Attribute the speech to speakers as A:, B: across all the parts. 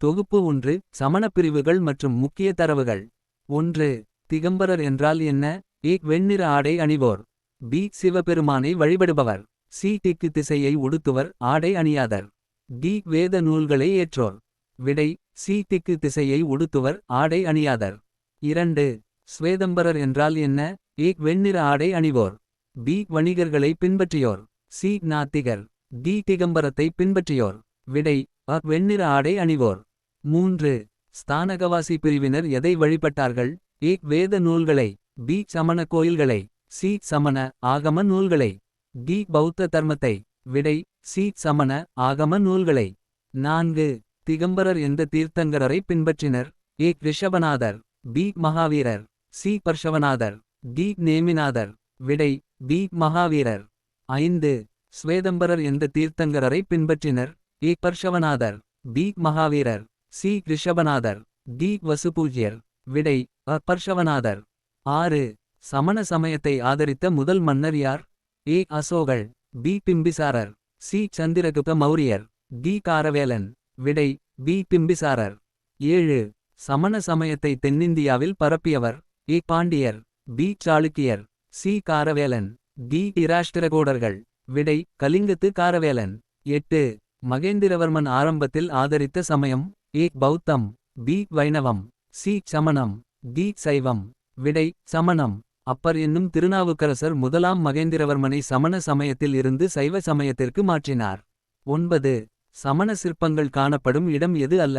A: தொகுப்பு ஒன்று சமணப் பிரிவுகள் மற்றும் முக்கிய தரவுகள். ஒன்று திகம்பரர் என்றால் என்ன? ஏ வெண்ணிற ஆடை அணிவோர். பி சிவபெருமானை வழிபடுபவர். சி திக்கு திசையை உடுத்துவர் ஆடை அணியாதர். டி வேத நூல்களை ஏற்றோர். விடை சி திக்கு திசையை உடுத்துவர் ஆடை அணியாதர். இரண்டு ஸ்வேதம்பரர் என்றால் என்ன? ஏ வெண்ணிற ஆடை அணிவோர். பி வணிகர்களை பின்பற்றியோர். சி நாத்திகர். டி திகம்பரத்தை பின்பற்றியோர். விடை அ வெண்ணிற ஆடை அணிவோர். மூன்று. ஸ்தானகவாசி பிரிவினர் எதை வழிபட்டார்கள்? ஏ. வேத நூல்களை. பி. சமண கோயில்களை. சி. சமண ஆகம நூல்களை. டி. பௌத்த தர்மத்தை. விடை. சி. சமண ஆகம நூல்களை. நான்கு. திகம்பரர் எந்த தீர்த்தங்கரரை பின்பற்றினர். A. Rishabhanatha. B. Mahavira. C. பர்ஷவநாதர். D. நேமிநாதர். விடை. பி. மகாவீரர். ஐந்து. ஸ்வேதம்பரர் எந்த தீர்த்தங்கரரை பின்பற்றினர். A. பர்ஷவநாதர். B. Mahavira. C. Rishabhanatha D. வசுபூஜ்யர் விடை அ. பர்ஷவநாதர். ஆறு. சமண சமயத்தை ஆதரித்த முதல் மன்னர் யார்? A. Ashoka B. Bimbisara C. Chandragupta Maurya D. Karavelan. விடை பி. பிம்பிசாரர். ஏழு. சமண சமயத்தை தென்னிந்தியாவில் பரப்பியவர் A. Pandya B. Chalukya C. Karavelan D. இராஷ்டிரகோடர்கள் விடை கலிங்கத்து காரவேலன். எட்டு. மகேந்திரவர்மன் ஆரம்பத்தில் ஆதரித்த சமயம் ஏ பௌத்தம் பி வைணவம் சி சமணம் டி சைவம் விடை சமணம். அப்பர் என்னும் திருநாவுக்கரசர் முதலாம் மகேந்திரவர்மனை சமண சமயத்தில் இருந்து சைவ சமயத்திற்கு மாற்றினார். ஒன்பது. சமண சிற்பங்கள் காணப்படும் இடம் எது அல்ல?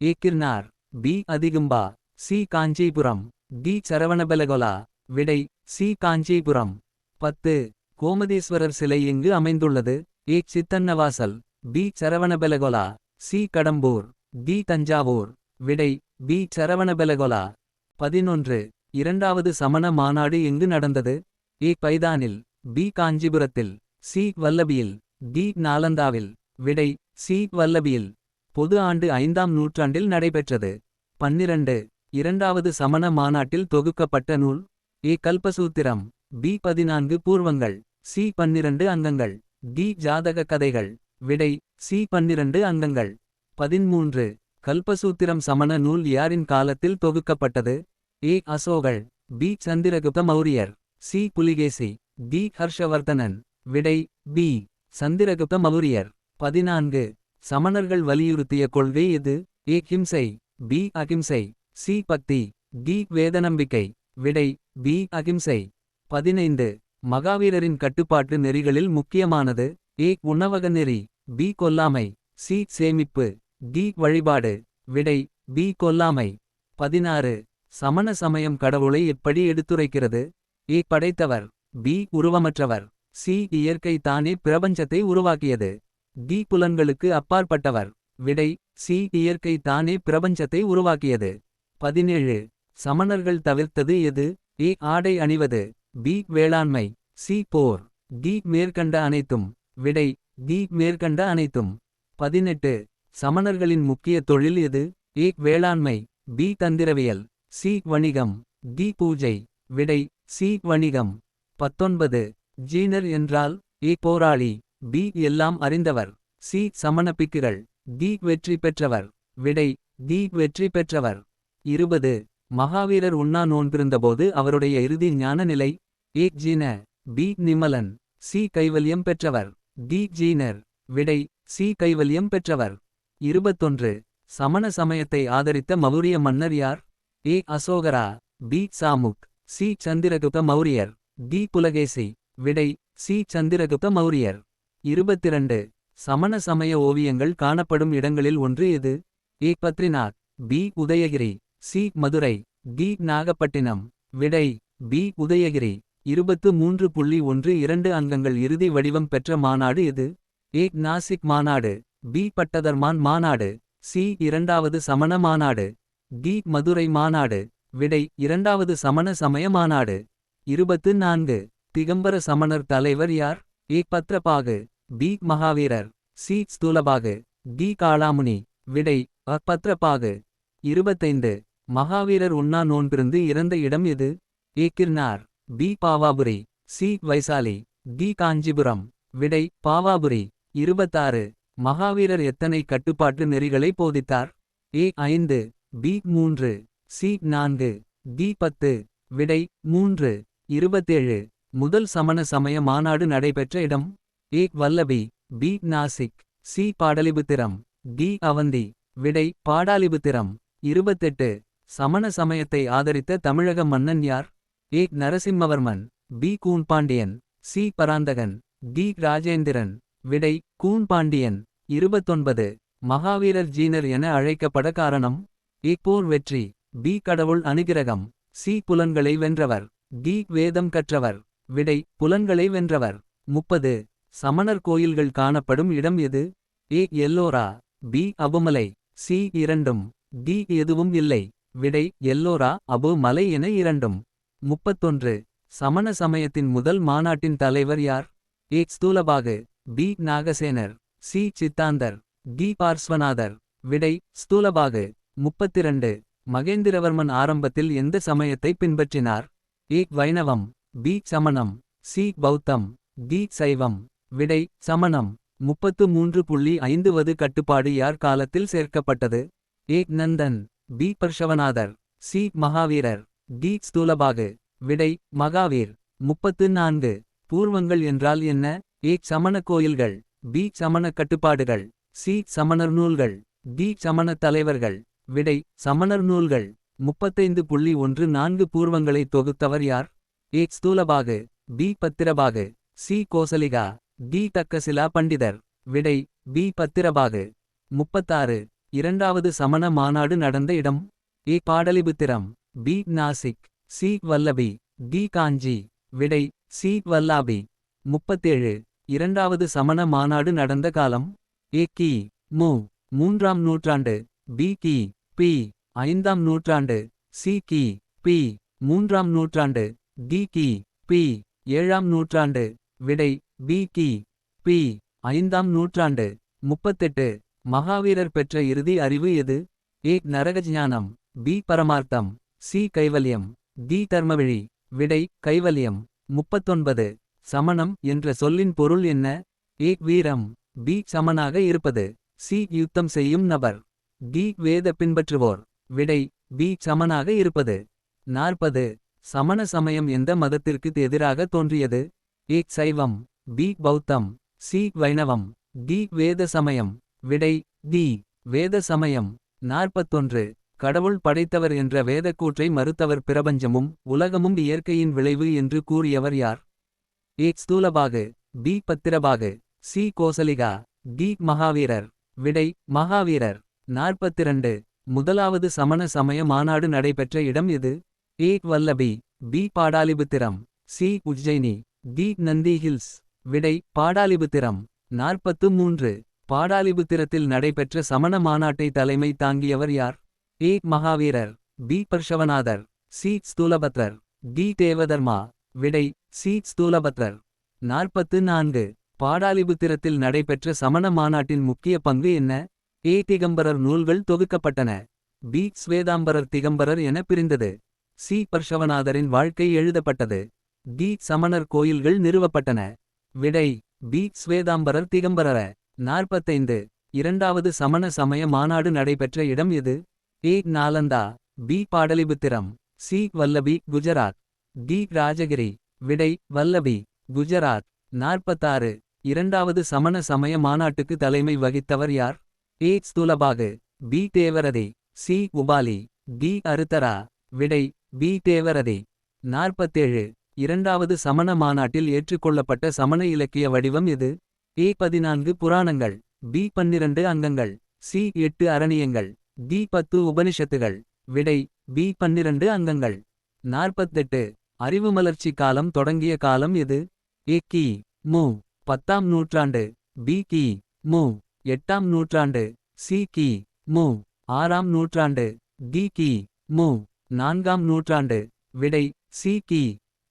A: A Girnar B Hathigumpha C Kanchipuram D Shravanabelagola விடை சி காஞ்சிபுரம். பத்து. கோமதேஸ்வரர் சிலை எங்கு அமைந்துள்ளது? A Sittanavasal B Shravanabelagola C Kadambur. D Thanjavur. விடை பி சரவணபெலகொலா. பதினொன்று இரண்டாவது சமண மாநாடு எங்கு நடந்தது? ஏ. பைதானில் பி. காஞ்சிபுரத்தில் சி. வல்லபியில் டி. நாலந்தாவில். விடை சி. வல்லபியில். பொது ஆண்டு ஐந்தாம் நூற்றாண்டில் நடைபெற்றது. பன்னிரண்டு இரண்டாவது சமண மாநாட்டில் தொகுக்கப்பட்ட நூல் ஏ. கல்பசூத்திரம். பி. பதினான்கு பூர்வங்கள். சி. பன்னிரண்டு அங்கங்கள். டி. ஜாதக கதைகள். விடை சி. பன்னிரண்டு அங்கங்கள். பதின்மூன்று. கல்பசூத்திரம் சமண நூல் யாரின் காலத்தில் தொகுக்கப்பட்டது? A. அசோகல் B. Chandragupta Mauryar. C. Pulakeshi. D. Harshavardhanan. விடை பி. சந்திரகுப்த மௌரியர். பதினான்கு. சமணர்கள் வலியுறுத்திய கொள்கை எது? ஏ. ஹிம்சை. பி. அகிம்சை சி. பக்தி. டி. வேதநம்பிக்கை. விடை பி. அகிம்சை பதினைந்து. மகாவீரரின் கட்டுப்பாட்டு நெறிகளில் முக்கியமானது? ஏ. உணவக நெறி. பி. கொல்லாமை. சி. சேமிப்பு. டி வழிபாடு. விடை பி கொல்லாமை. பதினாறு. சமண சமயம் கடவுளை எப்படி எடுத்துரைக்கிறது? ஏ படைத்தவர். பி உருவமற்றவர். சி இயற்கை தானே பிரபஞ்சத்தை உருவாக்கியது. டி புலன்களுக்கு அப்பாற்பட்டவர். விடை சி இயற்கை தானே பிரபஞ்சத்தை உருவாக்கியது. பதினேழு. சமணர்கள் தவிர்த்தது எது? ஏ ஆடை அணிவது. பி வேளாண்மை. சி போர். டி மேற்கண்ட அனைத்தும். விடை டி மேற்கண்ட அனைத்தும். பதினெட்டு. சமணர்களின் முக்கிய தொழில் எது? ஏ. வேளாண்மை பி. தந்திரவியல் சி. வணிகம் டி. பூஜை விடை சி. வணிகம். பத்தொன்பது. ஜீனர் என்றால் ஏ. போராளி பி. எல்லாம் அறிந்தவர் சி. சமண பிக்குகள் டி. வெற்றி பெற்றவர் விடை டி. வெற்றி பெற்றவர். இருபது. மகாவீரர் உண்ணா நோன்பிருந்தபோது அவருடைய இறுதி ஞான நிலை ஏ. ஜீன பி. நிமலன் சி. கைவல்யம் பெற்றவர் டி. ஜீனர் விடை சி. கைவல்யம் பெற்றவர். இருபத்தொன்று. சமண சமயத்தை ஆதரித்த மௌரிய மன்னர் யார்? ஏ. அசோகரா பி. சாமுக் சி. சந்திரகுப்த மௌரியர் டி. புலகேசி. விடை சி. சந்திரகுப்த மௌரியர். இருபத்திரண்டு. சமண சமய ஓவியங்கள் காணப்படும் இடங்களில் ஒன்று எது? A. Badrinath B. Udayagiri C. Madurai D. Nagapattinam. விடை பி. உதயகிரி. இருபத்து மூன்று புள்ளி ஒன்று இரண்டு அங்கங்கள் இறுதி வடிவம் பெற்ற மாநாடு எது? ஏ. நாசிக் மாநாடு. பி. பட்டதர்மான் மாநாடு. சி. இரண்டாவது சமண மாநாடு. டி. மதுரை மாநாடு. விடை இரண்டாவது சமண சமய மாநாடு. இருபத்து நான்கு. திகம்பர சமணர் தலைவர் யார்? A. Bhadrabahu. B. Mahavirar. C. Sthulabahu. D. Kalamuni. விடை அ. பத்ரபாகு. இருபத்தைந்து. மகாவீரர் உண்ணா நோன்பிருந்து இறந்த இடம் எது? A. Girnar B. Pavapuri. C. Vaishali. D. Kanchipuram. விடை பாவாபுரி. இருபத்தாறு. மகாவீரர் எத்தனை கட்டுப்பாட்டு நெறிகளை போதித்தார்? ஏ ஐந்து பி மூன்று சி நான்கு டி பத்து விடை மூன்று இருபத்தேழு முதல் சமண சமய மாநாடு நடைபெற்ற இடம். A Vallabhi B Nashik C Pataliputra D Avanti விடை பாடாலிபுத்திரம் இருபத்தெட்டு சமண சமயத்தை ஆதரித்த தமிழக மன்னன் யார்? A Narasimhavarman B Koonpandiyan C Parantakan D Rajendran விடை கூன்பாண்டியன். இருபத்தொன்பது. மகாவீரர் ஜீனர் என அழைக்கப்பட காரணம் இ போர் வெற்றி பி கடவுள் அனுகிரகம் சி புலன்களை வென்றவர் டி வேதம் கற்றவர் விடை புலன்களை வென்றவர். முப்பது. சமணர் கோயில்கள் காணப்படும் இடம் எது? ஏ எல்லோரா பி அபுமலை சி இரண்டும் டி எதுவும் இல்லை விடை எல்லோரா அபு மலை என இரண்டும். முப்பத்தொன்று. சமண சமயத்தின் முதல் மாநாட்டின் தலைவர் யார்? A Sthulabahu B Nagasenar. C. Siddhantar. D. Parshvanathar. விடை ஸ்தூலபாகு. முப்பத்திரண்டு. மகேந்திரவர்மன் ஆரம்பத்தில் எந்த சமயத்தை பின்பற்றினார்? ஏ. வைணவம். பி. சமணம். சி. பௌத்தம். டி. சைவம். விடை சமணம். முப்பத்து மூன்று புள்ளி ஐந்துவது கட்டுப்பாடு யார் காலத்தில் சேர்க்கப்பட்டது? A. Nandan. B. Parshvanathar. C. Mahavirar. D. Sthulabahu. விடை மகாவீர். முப்பத்து நான்கு. பூர்வங்கள் என்றால் என்ன? ஏ. சமண கோயில்கள். பி சமண கட்டுப்பாடுகள் சி சமணர் நூல்கள் பி சமண தலைவர்கள். விடை சமணர் நூல்கள் முப்பத்தைந்து புள்ளி ஒன்று நான்கு பூர்வங்களை தொகுத்தவர் யார்? A Sthulabahu B Bhadrabahu C Kosalika D Takshashila பண்டிதர். விடை பி பத்திரபாகு முப்பத்தாறு இரண்டாவது சமண மாநாடு நடந்த இடம். A Pataliputra B Nashik C Vallabhi B Kanchi. விடை சி வல்லாபி முப்பத்தேழு இரண்டாவது சமண மாநாடு நடந்த காலம். ஏ கி. மு. மூன்றாம் நூற்றாண்டு. பி கி. பி. ஐந்தாம் நூற்றாண்டு. சி கி. பி. மூன்றாம் நூற்றாண்டு. டி கி. பி. ஏழாம் நூற்றாண்டு. விடை பி கி. பி. ஐந்தாம் நூற்றாண்டு. முப்பத்தெட்டு. மகாவீரர் பெற்ற இறுதி அறிவு எது? ஏ. நரகஜானம். பி. பரமார்த்தம். சி. கைவல்யம். டி. தர்மவிழி. விடை கைவல்யம். முப்பத்தொன்பது. சமணம் என்ற சொல்லின் பொருள் என்ன? ஏ வீரம். பி சமனாக இருப்பது. சி யுத்தம் செய்யும் நபர். டி வேத பின்பற்றுவோர். விடை பி சமனாக இருப்பது. நாற்பது. சமண சமயம் எந்த மதத்திற்கு எதிராக தோன்றியது? ஏ சைவம். பி பௌத்தம். சி வைணவம். டி வேத சமயம். விடை டி வேத சமயம். நாற்பத்தொன்று. கடவுள் படைத்தவர் என்ற வேதக்கூற்றை மறுத்தவர் பிரபஞ்சமும் உலகமும் இயற்கையின் விளைவு என்று கூறியவர் யார்? A Sthulabahu. B Bhadrabahu. C Kosalika. D Mahavirar. விடை மகாவீரர். நாற்பத்திரண்டு. முதலாவது சமண சமய மாநாடு நடைபெற்ற இடம் எது A Vallabhi. B Pataliputra. C Ujjaini D Nandi hills. விடை பாடாலிபுத்திரம். நாற்பத்து மூன்று. பாடாலிபுத்திரத்தில் நடைபெற்ற சமண மாநாட்டை தலைமை தாங்கியவர் யார்? A Mahavirar. B Parshvanathar. C Sthulabhadrar. D Devadharma. விடை சி. ஸ்தூலபத்ரர். நாற்பத்து நான்கு. பாடாலிபுத்திரத்தில் நடைபெற்ற சமண மாநாட்டின் முக்கிய பங்கு என்ன? ஏ. திகம்பரர் நூல்கள் தொகுக்கப்பட்டன. பி. ஸ்வேதாம்பரர் திகம்பரர் என பிரிந்தது. சி. பர்ஷவநாதரின் வாழ்க்கை எழுதப்பட்டது. டி. சமணர் கோயில்கள் நிறுவப்பட்டன. விடை. பி. ஸ்வேதாம்பரர் திகம்பரர. நாற்பத்தைந்து. இரண்டாவது சமண சமய மாநாடு நடைபெற்ற இடம் எது? A. Nalanda. B. Pataliputra. C. Vallabhi Gujarat. D. Rajagiri. விடை வல்லபி. குஜராத் நாற்பத்தாறு. இரண்டாவது சமண சமய மாநாட்டுக்கு தலைமை வகித்தவர் யார்? A. Sthulabahu. B. Devaradhi. C. Upali. D. Aruttara. விடை பி. தேவரதி. நாற்பத்தேழு. இரண்டாவது சமண மாநாட்டில் ஏற்றுக்கொள்ளப்பட்ட சமண இலக்கிய வடிவம் எது? ஏ. பதினான்கு புராணங்கள். பி. பன்னிரண்டு அங்கங்கள். சி. எட்டு அரணியங்கள். டி. பத்து உபனிஷத்துகள். விடை பி. பன்னிரண்டு அங்கங்கள். நாற்பத்தெட்டு. அறிவுமலர்ச்சி காலம் தொடங்கிய காலம் எது? ஏ கி. மு. பத்தாம் நூற்றாண்டு. பி கி. மு. எட்டாம் நூற்றாண்டு. சி கி. மு. ஆறாம் நூற்றாண்டு. டி கி. மு. நான்காம் நூற்றாண்டு. விடை சி கி.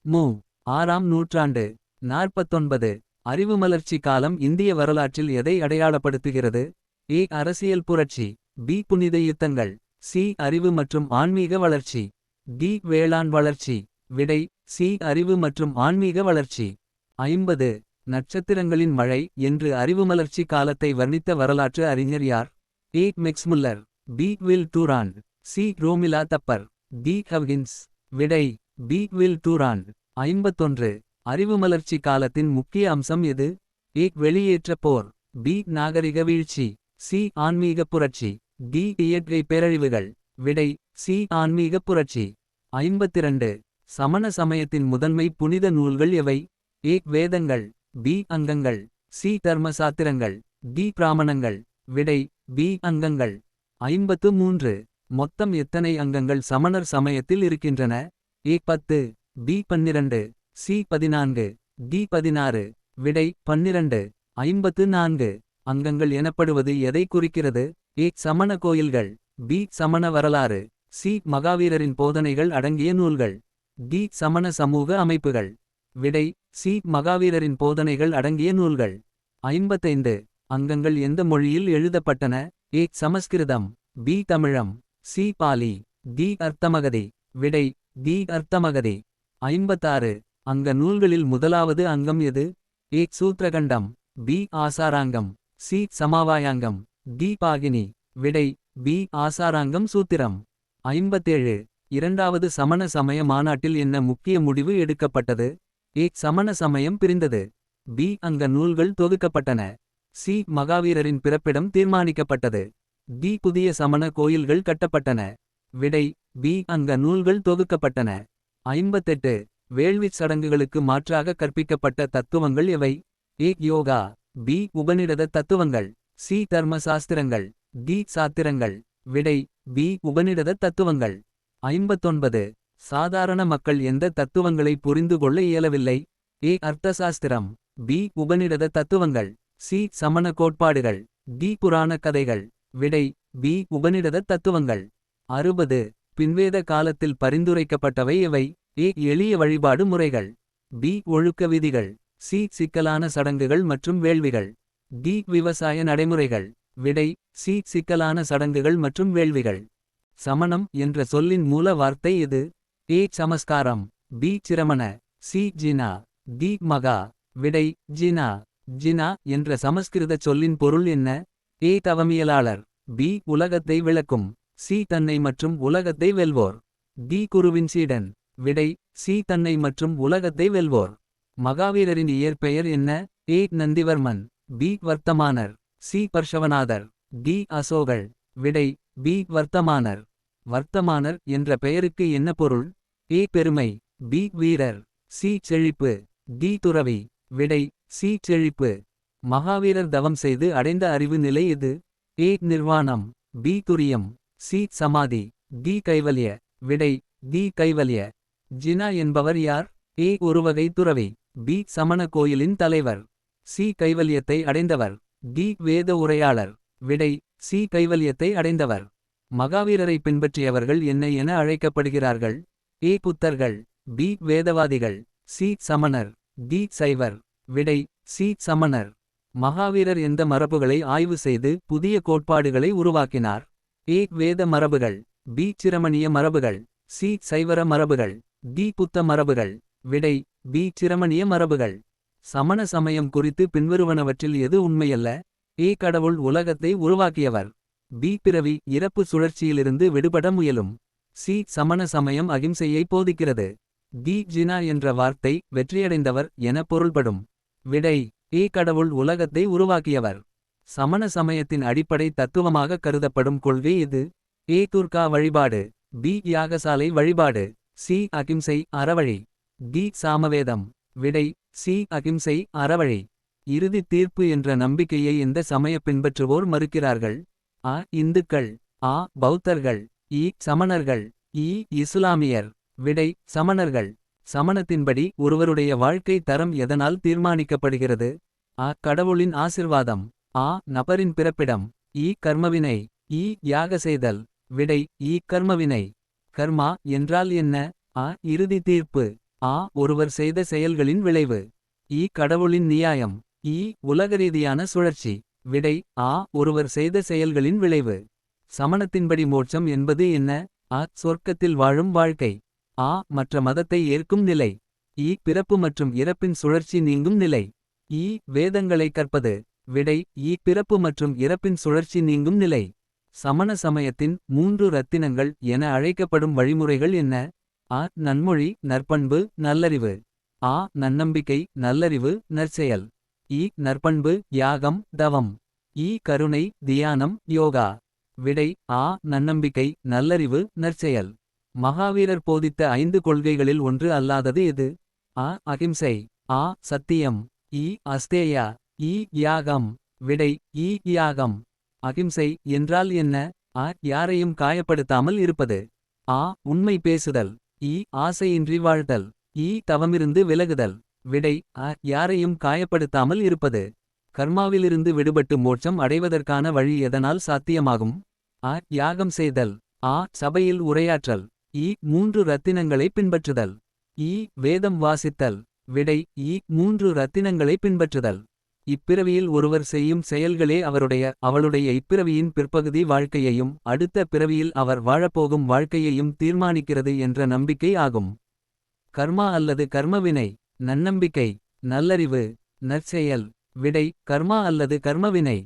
A: மு. ஆறாம் நூற்றாண்டு. நாற்பத்தொன்பது. அறிவுமலர்ச்சி காலம் இந்திய வரலாற்றில் எதை அடையாளப்படுத்துகிறது? ஏ. அரசியல் புரட்சி. பி. புனித யுத்தங்கள். சி. அறிவு மற்றும் ஆன்மீக வளர்ச்சி. டி. வேளாண் வளர்ச்சி. விடை சி அறிவு மற்றும் ஆன்மீக வளர்ச்சி. ஐம்பது நட்சத்திரங்களின் மழை என்று அறிவுமலர்ச்சி காலத்தை வர்ணித்த வரலாற்று அறிஞர் யார்? A Max Muller B. Will Durant C. Romila Thapar D. Hawkins. விடை பி. வில் டூரான். ஐம்பத்தொன்று அறிவுமலர்ச்சி காலத்தின் முக்கிய அம்சம் எது? ஏ. வெளியேற்ற போர் பி. நாகரிக வீழ்ச்சி சி. ஆன்மீக புரட்சி டி. இயற்கை பேரழிவுகள். விடை சி. ஆன்மீக புரட்சி. ஐம்பத்திரண்டு சமண சமயத்தின் முதன்மை புனித நூல்கள் எவை? ஏ. வேதங்கள். பி. அங்கங்கள். சி. தர்மசாத்திரங்கள் டி. பிராமணங்கள். விடை. பி. அங்கங்கள். ஐம்பத்து மூன்று. மொத்தம் எத்தனை அங்கங்கள் சமணர் சமயத்தில் இருக்கின்றன? ஏ. பத்து. பி. பன்னிரண்டு. சி. பதினான்கு. டி. பதினாறு. விடை. பன்னிரண்டு. ஐம்பத்து நான்கு. அங்கங்கள் எனப்படுவது எதை குறிக்கிறது? ஏ. சமண கோயில்கள். பி. சமண வரலாறு. சி. மகாவீரரின் போதனைகள் அடங்கிய நூல்கள். டி. சமண சமூக அமைப்புகள். விடை சி. மகாவீரரின் போதனைகள் அடங்கிய நூல்கள். ஐம்பத்தைந்து. அங்கங்கள் எந்த மொழியில் எழுதப்பட்டன? A. Sanskrit. B. தமிழம். C. Pali. D. Ardhamagadhi. விடை டி. அர்த்தமகதி. ஐம்பத்தாறு. அங்க நூல்களில் முதலாவது அங்கம் எது? A. சூத்ரகண்டம் B. Acharangam. C. Samavayangam. D. பாகினி. விடை பி. ஆசாராங்கம் சூத்திரம். ஐம்பத்தேழு. இரண்டாவது சமண சமய மாநாட்டில் என்ன முக்கிய முடிவு எடுக்கப்பட்டது? ஏ. சமண சமயம் பிரிந்தது. பி. அங்க நூல்கள் தொகுக்கப்பட்டன. சி. மகாவீரரின் பிறப்பிடம் தீர்மானிக்கப்பட்டது. டி. புதிய சமண கோயில்கள் கட்டப்பட்டன. விடை பி. அங்க நூல்கள் தொகுக்கப்பட்டன. ஐம்பத்தெட்டு. வேள்விச் சடங்குகளுக்கு மாற்றாக கற்பிக்கப்பட்ட தத்துவங்கள் எவை? ஏ. யோகா பி. உபநிடத தத்துவங்கள் சி. தர்ம சாஸ்திரங்கள் டி. சாத்திரங்கள். விடை பி. உபநிடத தத்துவங்கள். ஐம்பத்தொன்பது. சாதாரண மக்கள் எந்த தத்துவங்களை புரிந்து கொள்ள இயலவில்லை. ஏ. அர்த்தசாஸ்திரம். பி. உபநிடத தத்துவங்கள். சி. சமண கோட்பாடுகள். டி. புராண கதைகள். விடை. பி. உபநிடத தத்துவங்கள். அறுபது. பின்வேத காலத்தில் பரிந்துரைக்கப்பட்டவை இவை. ஏ. எளிய வழிபாடு முறைகள். பி. ஒழுக்க விதிகள். சி. சிக்கலான சடங்குகள் மற்றும் வேள்விகள். டி. விவசாய நடைமுறைகள். விடை. சி. சிக்கலான சடங்குகள் மற்றும் வேள்விகள். சமணம் என்ற சொல்லின் மூல வார்த்தை எது ஏ. சமஸ்காரம். பி. சிரமண. சி. ஜினா. தி மகா. விடை. ஜினா. ஜினா என்ற சமஸ்கிருத சொல்லின் பொருள் என்ன? ஏ. தவமியலாளர். பி. உலகத்தை விளக்கும். சி. தன்னை மற்றும் உலகத்தை வெல்வோர். தி குருவின் சீடன். விடை. சி. தன்னை மற்றும் உலகத்தை வெல்வோர். மகாவீரரின் இயற்பெயர் என்ன? A. Nandivarman. B. Vardhamanar. C. Parshvanathar. D. அசோகல் விடை. பி. வர்த்தமானர். வர்த்தமானர் என்ற பெயருக்கு என்ன பொருள்? ஏ. பெருமை. பி. வீரர். சி. செழிப்பு. டி. துறவி. விடை. சி. செழிப்பு. மகாவீரர் தவம் செய்து அடைந்த அறிவு நிலை எது? ஏ. நிர்வாணம். பி. துரியம். சி. சமாதி. டி. கைவல்ய. விடை. டி. கைவல்ய. ஜினா என்பவர் யார்? ஏ. ஒருவகை துறவி. பி. சமண கோயிலின் தலைவர். சி. கைவல்யத்தை அடைந்தவர். டி. வேத உரையாளர். விடை. சி. கைவல்யத்தை அடைந்தவர். மகாவீரரை பின்பற்றியவர்கள் என்ன என அழைக்கப்படுகிறார்கள். ஏ புத்தர்கள். பி வேதவாதிகள். சி சமணர். டி சைவர். விடை. சி சமணர். மகாவீரர் எந்த மரபுகளை ஆய்வு செய்து புதிய கோட்பாடுகளை உருவாக்கினார். ஏ வேத மரபுகள். பி சிரமணிய மரபுகள். சி சைவர மரபுகள். டி புத்த மரபுகள். விடை. பி சிரமணிய மரபுகள். சமண சமயம் குறித்து பின்வருவனவற்றில் எது உண்மையல்ல? ஏ கடவுள் உலகத்தை உருவாக்கியவர். பி பிறவி இறப்பு சுழற்சியிலிருந்து விடுபட முயலும். சி சமண சமயம் அகிம்சையை போதிக்கிறது. தி ஜினா என்ற வார்த்தை வெற்றியடைந்தவர் என பொருள்படும். விடை ஏ கடவுள் உலகத்தை உருவாக்கியவர். சமண சமயத்தின் அடிப்படை தத்துவமாக கருதப்படும் கொள்கை இது. ஏ துர்கா வழிபாடு பி யாகசாலை வழிபாடு சி அகிம்சை அறவழி டி சாமவேதம். விடை சி அகிம்சை அறவழி. இறுதி தீர்ப்பு என்ற நம்பிக்கையை இந்த சமய பின்பற்றுவோர் மறுக்கிறார்கள்? அ இந்துக்கள். ஆ பௌத்தர்கள். இ சமணர்கள். இ இசுலாமியர். விடை சமணர்கள். சமணத்தின்படி ஒருவருடைய வாழ்க்கை தரம் எதனால் தீர்மானிக்கப்படுகிறது? அ கடவுளின் ஆசிர்வாதம். ஆ நபரின் பிறப்பிடம். ஈ கர்மவினை. ஈ யாக செய்தல். விடை ஈ கர்மவினை. கர்மா என்றால் என்ன? அ இறுதி தீர்ப்பு. ஆ ஒருவர் செய்த செயல்களின் விளைவு. ஈ கடவுளின் நியாயம். ஈ உலகரீதியான சுழற்சி. விடை ஆ ஒருவர் செய்த செயல்களின் விளைவு. சமணத்தின்படி மோட்சம் என்பது என்ன? அ சொர்க்கத்தில் வாழும் வாழ்க்கை. ஆ மற்ற மதத்தை ஏற்கும் நிலை. ஈ பிறப்பு மற்றும் இறப்பின் சுழற்சி நீங்கும் நிலை. ஈ வேதங்களை கற்பது. விடை ஈ பிறப்பு மற்றும் இறப்பின் சுழற்சி நீங்கும் நிலை. சமண சமயத்தின் மூன்று ரத்தினங்கள் என அழைக்கப்படும் வழிமுறைகள் என்ன? ஆ நன்மொழி நற்பண்பு நல்லறிவு. ஆ நன்னம்பிக்கை நல்லறிவு நற்செயல். இ நற்பண்பு யாகம் தவம். ஈ கருணை தியானம் யோகா. விடை ஆ நன்னம்பிக்கை நல்லறிவு நற்செயல். மகாவீரர் போதித்த ஐந்து கொள்கைகளில் ஒன்று அல்லாதது எது? அ அகிம்சை. ஆ சத்தியம். ஈ அஸ்தேயா. ஈ யாகம். விடை ஈ யாகம். அகிம்சை என்றால் என்ன? அ யாரையும் காயப்படுத்தாமல் இருப்பது. ஆ உண்மை பேசுதல். ஈ ஆசையின்றி வாழ்தல். ஈ தவமிருந்து விலகுதல். விடை அ யாரையும் காயப்படுத்தாமல் இருப்பது. கர்மாவிலிருந்து விடுபட்டு மோட்சம் அடைவதற்கான வழி எதனால் சாத்தியமாகும்? அ யாகம் செய்தல். ஆ சபையில் உரையாற்றல். ஈ மூன்று ரத்தினங்களை பின்பற்றுதல். ஈ வேதம் வாசித்தல். விடை ஈ மூன்று ரத்தினங்களை பின்பற்றுதல். இப்பிறவியில் ஒருவர் செய்யும் செயல்களே அவருடைய அவளுடைய இப்பிறவியின் பிற்பகுதி வாழ்க்கையையும் அடுத்த பிறவியில் அவர் வாழப்போகும் வாழ்க்கையையும் தீர்மானிக்கிறது என்ற நம்பிக்கை ஆகும். கர்மா அல்லது கர்மவினை நன்னம்பிக்கை நல்லறிவு நற்செயல் விடை கர்மா அல்லது கர்மவினை.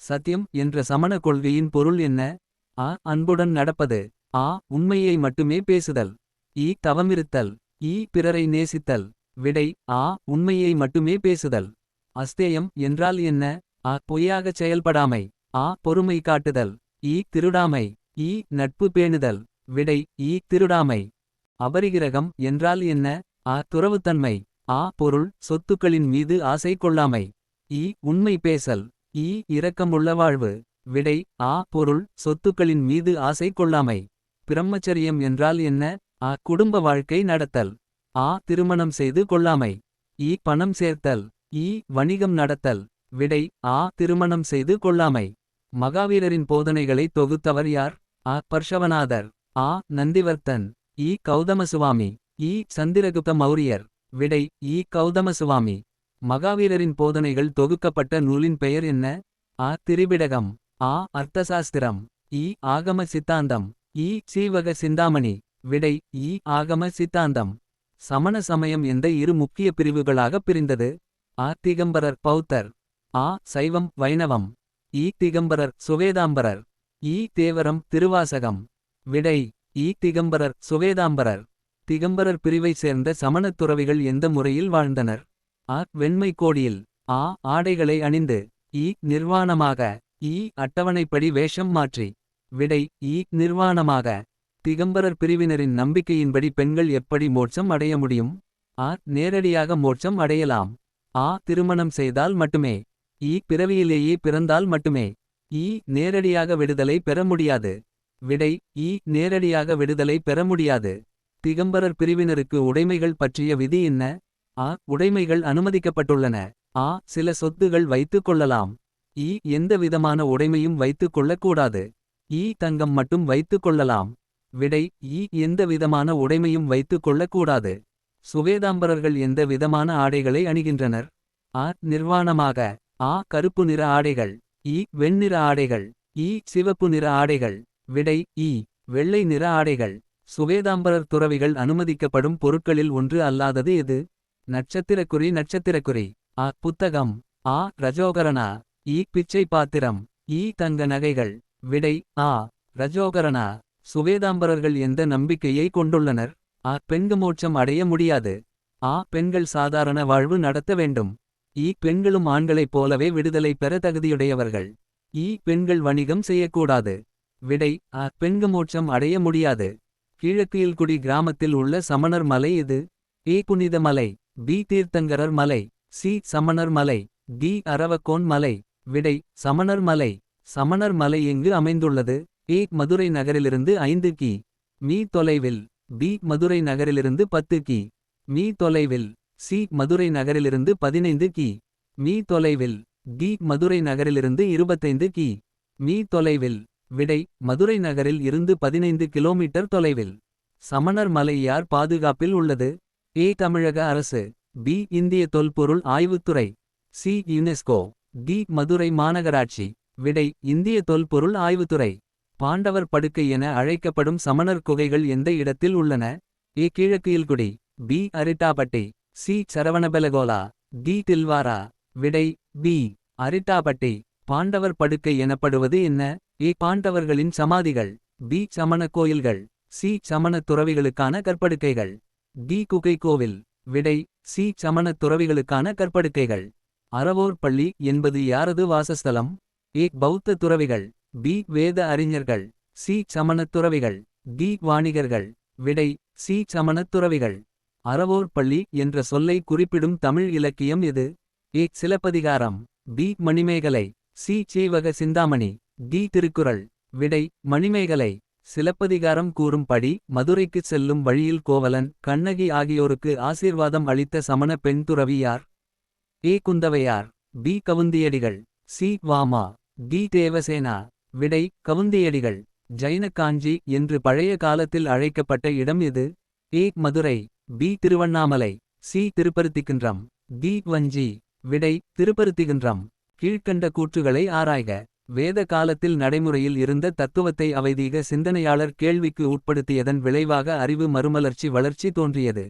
A: சத்தியம் என்ற சமண கொள்கையின் பொருள் என்ன? ஆ அன்புடன் நடப்பது. ஆ உண்மையை மட்டுமே பேசுதல். ஈ தவமிருத்தல். ஈ பிறரை நேசித்தல். விடை ஆ உண்மையை மட்டுமே பேசுதல். அஸ்தேயம் என்றால் என்ன? ஆ பொய்யாகச் செயல்படாமை. ஆ பொறுமை காட்டுதல். ஈ திருடாமை. ஈ நட்பு பேணுதல். விடை ஈ திருடாமை. அபரிகிரகம் என்றால் என்ன? ஆ துறவுத்தன்மை. ஆ பொருள் சொத்துக்களின் மீது ஆசை கொள்ளாமை. ஈ உண்மை பேசல். ஈ இரக்கமுள்ள வாழ்வு. விடை ஆ பொருள் சொத்துக்களின் மீது ஆசை கொள்ளாமை. பிரம்மச்சரியம் என்றால் என்ன? ஆ குடும்ப வாழ்க்கை நடத்தல். ஆ திருமணம் செய்து கொள்ளாமை. ஈ பணம் சேர்த்தல். ஈ வணிகம் நடத்தல். விடை ஆ திருமணம் செய்து கொள்ளாமை. மகாவீரரின் போதனைகளை தொகுத்தவர் யார்? ஆ பர்ஷவநாதர். ஆ நந்திவர்த்தன். ஈ கௌதமசுவாமி. ஈ சந்திரகுப்த மௌரியர். விடை இ. கௌதமசுவாமி. மகாவீரரின் போதனைகள் தொகுக்கப்பட்ட நூலின் பெயர் என்ன? ஆ. திரிபிடகம். ஆ. அர்த்தசாஸ்திரம். ஈ ஆகம சித்தாந்தம். ஈ சீவக சிந்தாமணி. விடை ஈ ஆகம சித்தாந்தம். சமண சமயம் எந்த இரு முக்கிய பிரிவுகளாகப் பிரிந்தது? ஆ. திகம்பரர் பௌத்தர். ஆ. சைவம் வைணவம். ஈ திகம்பரர் சுவேதாம்பரர். ஈ தேவரம் திருவாசகம். விடை ஈ திகம்பரர் சுவேதாம்பரர். திகம்பரர் பிரிவைச் சேர்ந்த சமணத் துறவிகள் எந்த முறையில் வாழ்ந்தனர்? அ. வெண்மை கோடியில் ஆ ஆடைகளை அணிந்து. ஈ நிர்வாணமாக. ஈ அட்டவணைப்படி வேஷம் மாற்றி. விடை ஈ நிர்வாணமாக. திகம்பரர் பிரிவினரின் நம்பிக்கையின்படி பெண்கள் எப்படி மோட்சம் அடைய முடியும்? ஆ நேரடியாக மோட்சம் அடையலாம். ஆ திருமணம் செய்தால் மட்டுமே. ஈ பிறவியிலேயே பிறந்தால் மட்டுமே. ஈ நேரடியாக விடுதலை பெற முடியாது. விடை ஈ நேரடியாக விடுதலை பெற முடியாது. திகம்பரர் பிரிவினருக்கு உடைமைகள் பற்றிய விதி என்ன? ஆ உடைமைகள் அனுமதிக்கப்பட்டுள்ளன. ஆ சில சொத்துகள் வைத்துக் கொள்ளலாம். ஈ எந்த விதமான உடைமையும் வைத்துக் கொள்ளக்கூடாது. ஈ தங்கம் மட்டும் வைத்துக் கொள்ளலாம். விடை ஈ எந்த விதமான உடைமையும் வைத்துக் கொள்ளக்கூடாது. சுவேதாம்பரர்கள் எந்த விதமான ஆடைகளை அணிகின்றனர்? ஆ நிர்வாணமாக. ஆ கருப்பு நிற ஆடைகள். ஈ வெண்ணிற ஆடைகள். ஈ சிவப்பு நிற ஆடைகள். விடை ஈ வெள்ளை நிற ஆடைகள். சுவேதாம்பரர் துறவிகள் அனுமதிக்கப்படும் பொருட்களில் ஒன்று அல்லாதது எது? நட்சத்திரக்குறி நட்சத்திரக்குறி. ஆ புத்தகம். ஆ ரஜோகரணா. ஈ பிச்சை பாத்திரம். ஈ தங்க நகைகள். விடை ஆ ரஜோகரணா. சுவேதாம்பரர்கள் எந்த நம்பிக்கையை கொண்டுள்ளனர்? ஆ பெண்கு மோட்சம் அடைய முடியாது. ஆ பெண்கள் சாதாரண வாழ்வு நடத்த வேண்டும். ஈ பெண்களும் ஆண்களைப் போலவே விடுதலை பெற தகுதியுடையவர்கள். ஈ பெண்கள் வணிகம் செய்யக்கூடாது. விடை ஆ பெண்கு மோட்சம் அடைய முடியாது. கீழக்கியில்குடி கிராமத்தில் உள்ள சமணர் மலை இது ஏ. புனித மலை பி. தீர்த்தங்கரர் மலை சி. சமணர் மலை டி. அரவக்கோன் மலை. விடை சமணர் மலை. சமணர் மலை எங்கு அமைந்துள்ளது? ஏ. மதுரை நகரிலிருந்து ஐந்து கி. மீ. தொலைவில் பி. மதுரை நகரிலிருந்து பத்து கி. மீ. தொலைவில் சி. மதுரை நகரிலிருந்து பதினைந்து கி. மீ. தொலைவில் டி. மதுரை நகரிலிருந்து இருபத்தைந்து கி. மீ. தொலைவில் விடை மதுரை நகரில் இருந்து பதினைந்து கிலோமீட்டர் தொலைவில். சமணர் மலை யார் பாதுகாப்பில் உள்ளது. ஏ. தமிழக அரசு. பி. இந்திய தொல்பொருள் ஆய்வுத்துறை. சி. யுனெஸ்கோ. டி. மதுரை மாநகராட்சி. விடை இந்திய தொல்பொருள் ஆய்வுத்துறை. பாண்டவர் படுக்கை என அழைக்கப்படும் சமணர் குகைகள் எந்த இடத்தில் உள்ளன? A. கிழக்கியில்குடி. B. Arittapatti. C. Shravanabelagola. D. Dilwara. விடை பி. அரிட்டாபட்டி. பாண்டவர் படுக்கை எனப்படுவது என்ன? ஏ பாண்டவர்களின் சமாதிகள். பி சமண கோயில்கள். சி சமண துறவிகளுக்கான கற்படுக்கைகள். பி குகை கோவில். விடை சி சமண துறவிகளுக்கான கற்படுக்கைகள். அறவோர் பள்ளி என்பது யாரது வாசஸ்தலம்? ஏ பௌத்த துறவிகள். பி வேத அறிஞர்கள். சி சமணத் துறவிகள். பி வாணிகர்கள். விடை சி சமணத் துறவிகள். அறவோர் பள்ளி என்ற சொல்லை குறிப்பிடும் தமிழ் இலக்கியம் எது? A Silappatikaram. B Manimekalai. C. Sivaka Chintamani D. Tirukkural விடை மணிமேகலை சிலப்பதிகாரம் கூறும்படி மதுரைக்குச் செல்லும் வழியில் கோவலன் கண்ணகி ஆகியோருக்கு ஆசீர்வாதம் அளித்த சமண பெண் துறவியார். A. Kundavaiyar B. Kavuntiyadigal C. Vama D. Devasena விடை கவுந்தியடிகள் ஜைன காஞ்சி என்று பழைய காலத்தில் அழைக்கப்பட்ட இடம் இது. A. Madurai B. Tiruvannamalai C. Tirupparuttikkunram D. Vanchi விடை திருப்பருத்திகின்றம் கீழ்க்கண்ட கூற்றுகளை ஆராய்க. வேத காலத்தில் நடைமுறையில் இருந்த தத்துவத்தை அவைதீக சிந்தனையாளர் கேள்விக்கு உட்படுத்தியதன் விளைவாக அறிவு மறுமலர்ச்சி வளர்ச்சி தோன்றியது.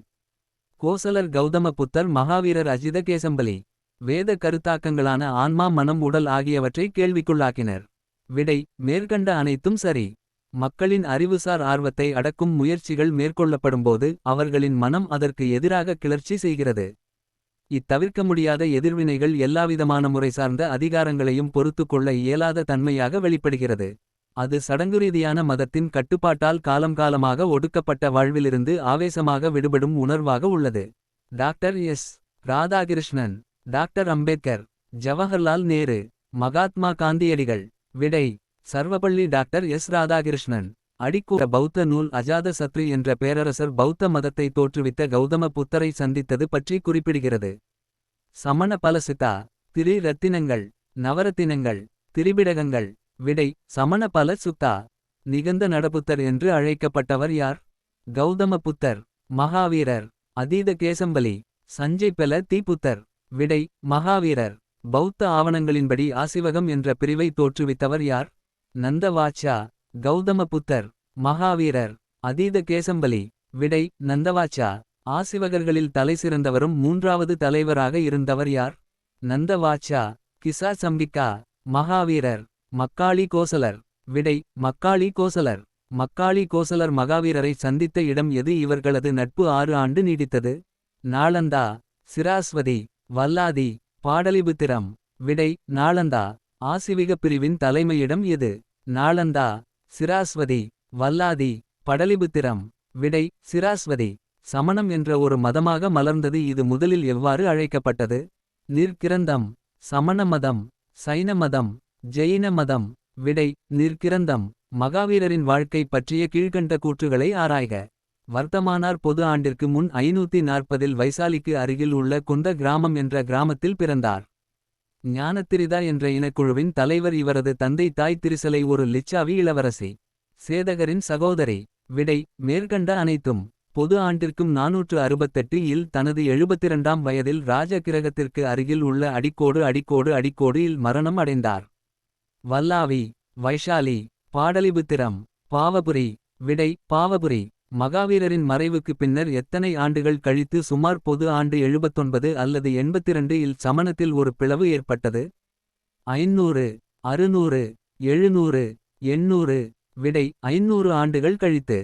A: கோசலர் கௌதம புத்தர் மகாவீரர் அஜித கேசம்பலி வேத கருத்தாக்கங்களான ஆன்மா மனம் உடல் ஆகியவற்றை கேள்விக்குள்ளாக்கினர். விடை மேற்கண்ட அனைத்தும் சரி. மக்களின் அறிவுசார் ஆர்வத்தை அடக்கும் முயற்சிகள் மேற்கொள்ளப்படும்போது அவர்களின் மனம் அதற்கு எதிராக கிளர்ச்சி செய்கிறது. இத்தவிர்க்க முடியாத எதிர்வினைகள் எல்லாவிதமான முறை சார்ந்த அதிகாரங்களையும் பொறுத்து கொள்ள இயலாத தன்மையாக வெளிப்படுகிறது. அது சடங்குரீதியான மதத்தின் கட்டுப்பாட்டால் காலம் காலமாக ஒடுக்கப்பட்ட வாழ்விலிருந்து ஆவேசமாக விடுபடும் உணர்வாக உள்ளது. Doctor S. Radhakrishnan doctor Ambedkar Jawaharlal Nehru Mahatma Gandhiyadigal விடை சர்வபள்ளி டாக்டர் எஸ். ராதாகிருஷ்ணன். அடிக்கூற பௌத்த நூல் அஜாத சத்ரு என்ற பேரரசர் பௌத்த மதத்தை தோற்றுவித்த கௌதம புத்தரை சந்தித்தது பற்றி குறிப்பிடுகிறது. சமண பலசிதா திரி ரத்தினங்கள் நவரத்தினங்கள் திரிபிடகங்கள் விடை சமண பல சுத்தா நிகந்த நடபுத்தர் என்று அழைக்கப்பட்டவர் யார்? கௌதம புத்தர் மகாவீரர் அதீத கேசம்பலி சஞ்சய் பெல தீபுத்தர் விடை மகாவீரர் பௌத்த ஆவணங்களின்படி ஆசிவகம் என்ற பிரிவை தோற்றுவித்தவர் யார்? நந்தவாச்சா கௌதம புத்தர் மகாவீரர் அதீத கேசம்பலி விடை நந்தவாச்சா ஆசிவகர்களில் தலைசிறந்தவரும் மூன்றாவது தலைவராக இருந்தவர் யார்? நந்தவாச்சா கிசா சம்பிக்கா மகாவீரர் மக்காளி கோசலர் விடை மக்காளி கோசலர் மக்காளி கோசலர் மகாவீரரை சந்தித்த இடம் எது? இவர்களது நட்பு ஆறு ஆண்டு நீடித்தது. நாளந்தா சிராஸ்வதி வல்லாதி பாடலிபுத்திரம் விடை நாளந்தா ஆசிவிக பிரிவின் தலைமையிடம் எது? நாளந்தா சிராஸ்வதி வல்லாதி படலிபுத்திரம் விடை சிராஸ்வதி சமணம் என்ற ஒரு மதமாக மலர்ந்தது இது முதலில் எவ்வாறு அழைக்கப்பட்டது? நிற்கிரந்தம் சமண மதம் சைன மதம் ஜெயின மதம் விடை நிற்கிரந்தம் மகாவீரரின் வாழ்க்கை பற்றிய கீழ்கண்ட கூற்றுகளை ஆராய்க. வர்த்தமானார் பொது ஆண்டிற்கு முன் ஐநூத்தி நாற்பதில் வைசாலிக்கு அருகில் உள்ள குந்த கிராமம் என்ற கிராமத்தில் பிறந்தார். ஞானத்திரிதா என்ற இனக்குழுவின் தலைவர் இவரது தந்தை தாய் திரிசலை ஒரு லிச்சாவி இளவரசி. சேதகரின் சகோதரி. விடை மேற்கண்ட அனைத்தும் பொது ஆண்டிற்கும் நாநூற்று அறுபத்தெட்டு இல் தனது எழுபத்திரண்டாம் வயதில் ராஜ கிரகத்திற்கு அருகில் உள்ள அடிக்கோடு அடிக்கோடு அடிக்கோடு இல் மரணம் அடைந்தார். வல்லாவி வைஷாலி பாடலிபுத்திரம் பாவபுரி. விடை பாவபுரி. மகாவீரரின் மறைவுக்கு பின்னர் எத்தனை ஆண்டுகள் கழித்து சுமார் பொது ஆண்டு எழுபத்தொன்பது அல்லது எண்பத்திரண்டு இல் சமணத்தில் ஒரு பிளவு ஏற்பட்டது? ஐநூறு அறுநூறு எழுநூறு எண்ணூறு விடை ஐநூறு ஆண்டுகள் கழித்து.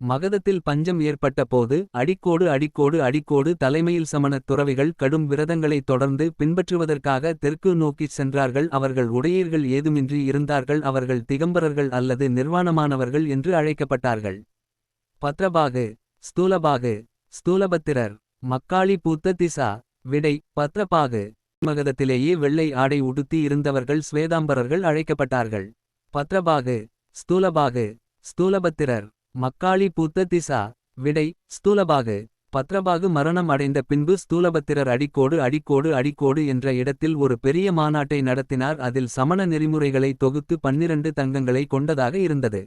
A: மகதத்தில் பஞ்சம் ஏற்பட்ட போது அடிக்கோடு அடிக்கோடு அடிக்கோடு தலைமையில் சமணத் துறவிகள் கடும் விரதங்களைத் தொடர்ந்து பின்பற்றுவதற்காக தெற்கு நோக்கிச் சென்றார்கள். அவர்கள் உடையீர்கள் ஏதுமின்றி இருந்தார்கள். அவர்கள் திகம்பரர்கள் அல்லது நிர்வாணமானவர்கள் என்று அழைக்கப்பட்டார்கள். பத்ரபாகு ஸ்தூலபாகு ஸ்தூலபத்திரர் மக்காளி பூத்த திசா விடை பத்ரபாகு. மகதத்திலேயே வெள்ளை ஆடை உடுத்தி இருந்தவர்கள் ஸ்வேதாம்பரர்கள் அழைக்கப்பட்டார்கள். பத்ரபாகு ஸ்தூலபாகு ஸ்தூலபத்திரர் மக்காளி பூத்த திசா விடை ஸ்தூலபாகு. பத்ரபாகு மரணம் அடைந்த பின்பு ஸ்தூலபத்திரர் அடிக்கோடு அடிக்கோடு அடிக்கோடு என்ற இடத்தில் ஒரு பெரிய மாநாட்டை நடத்தினார். அதில் சமண நெறிமுறைகளை தொகுத்து பன்னிரண்டு தங்கங்களை கொண்டதாக இருந்தது.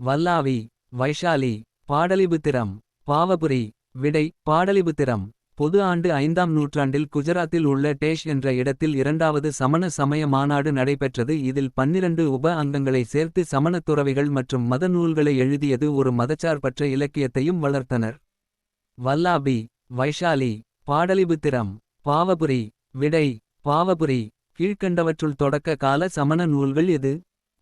A: வல்லாவி வைஷாலி பாடலிபுத்திரம் பாவபுரி விடை பாடலிபுத்திரம் பொது ஆண்டு ஐந்தாம் நூற்றாண்டில் குஜராத்தில் உள்ள டேஷ் என்ற இடத்தில் இரண்டாவது சமண சமய மாநாடு நடைபெற்றது. இதில் பன்னிரண்டு உப அங்கங்களை சேர்த்து சமணத் துறவிகள் மற்றும் மத நூல்களை எழுதியது ஒரு மதச்சார்பற்ற இலக்கியத்தையும் வளர்த்தனர். வல்லாபி வைஷாலி பாடலிபுத்திரம் பாவபுரி விடை பாவபுரி. கீழ்க்கண்டவற்றுள் தொடக்க கால சமண நூல்கள் எது?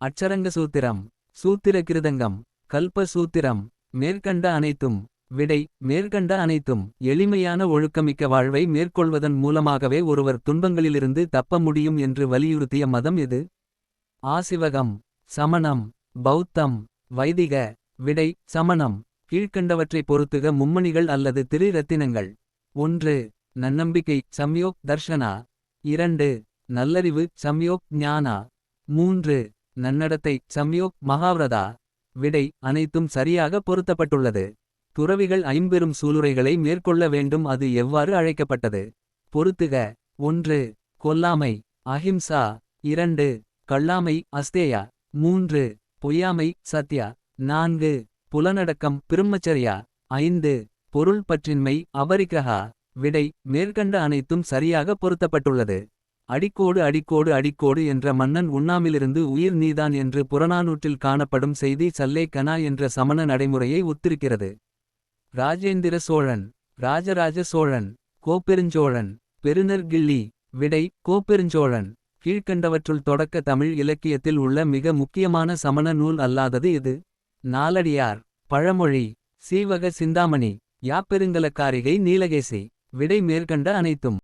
A: அட்சரங்க சூத்திரம் சூத்திர கிருதங்கம் கல்ப சூத்திரம். மேற்கண்ட அனைத்தும் விடை மேற்கண்ட அனைத்தும் எளிமையான ஒழுக்கமிக்க வாழ்வை மேற்கொள்வதன் மூலமாகவே ஒருவர் துன்பங்களிலிருந்து தப்ப முடியும் என்று வலியுறுத்திய மதம் எது? ஆசிவகம் சமணம் பௌத்தம் வைதிக விடை சமணம் கீழ்க்கண்டவற்றைப் பொறுத்துக மும்மணிகள் அல்லது திரிரத்தினங்கள். ஒன்று நன்னம்பிக்கை சம்யோக் தர்ஷனா. இரண்டு நல்லறிவு சம்யோக் ஞானா. மூன்று நன்னடத்தை சம்யோக் மகாவிரதா. விடை அனைத்தும் சரியாக பொருத்தப்பட்டுள்ளது. துறவிகள் ஐம்பெரும் சூளுரைகளை மேற்கொள்ள வேண்டும் அது எவ்வாறு அழைக்கப்பட்டது? பொருத்துக. ஒன்று கொல்லாமை அஹிம்சா. இரண்டு கள்ளாமை அஸ்தேயா. மூன்று பொய்யாமை சத்யா. நான்கு புலனடக்கம் பிரம்மச்சரியா. ஐந்து பொருள் பற்றின்மை அபரிகஹா விடை மேற்கண்ட அனைத்தும் சரியாக பொருத்தப்பட்டுள்ளது. அடிக்கோடு அடிக்கோடு அடிக்கோடு என்ற மன்னன் உண்ணாமிலிருந்து உயிர் நீதான் என்று புறநானூற்றில் காணப்படும் செய்தி சல்லே கனா என்ற சமண நடைமுறையை ஒத்திருக்கிறது. ராஜேந்திர சோழன் ராஜராஜ சோழன் கோப்பெருஞ்சோழன் பெருநர் கிள்ளி விடை கோப்பெருஞ்சோழன். கீழ்க்கண்டவற்றுள் தொடக்க தமிழ் இலக்கியத்தில் உள்ள மிக முக்கியமான சமண நூல் அல்லாதது இது. நாலடியார் பழமொழி சீவக சிந்தாமணி யாப்பெருங்கலக்காரிகை நீலகேசி விடை மேற்கண்ட அனைத்தும்.